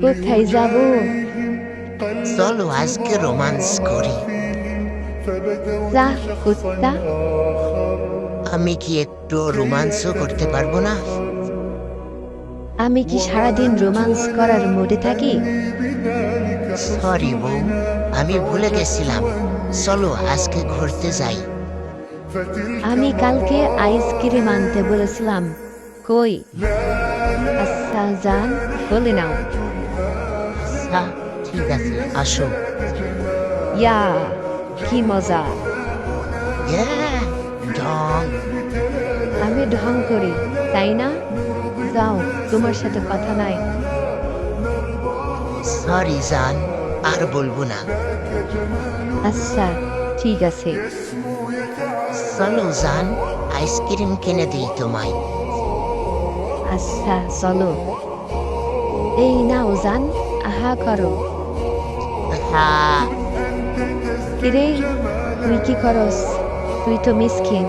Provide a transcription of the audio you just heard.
কোথায় যাব? চলো আজকে রোমান্স করি। যা কুত্তা। আমি কি একটু রোমান্সও করতে পারব না? আমি কি সারাদিন রোমান্স করার মোডে থাকি? সরি বউ আমি ভুলে গেছিলাম। চলো আজকে ঘুরতে যাই। আমি কালকে আইসক্রিম আনতে বলেছিলাম। কই? আচ্ছা যান বলে নাও। আচ্ছা ঠিক আছে আসো। ইয়া কি মজা। Yeah, ডং আমি ঢং করি তাই না? যাও তোমার সাথে কথা নাই। সরি জান আর বলব না। আচ্ছা ঠিক আছে। চলো জান আইসক্রিম কিনে দিই তোমায়। আচ্ছা চলো। এই নাও যান আহা করো। কিরে তুই কি করস? তুই তো মিসকিন।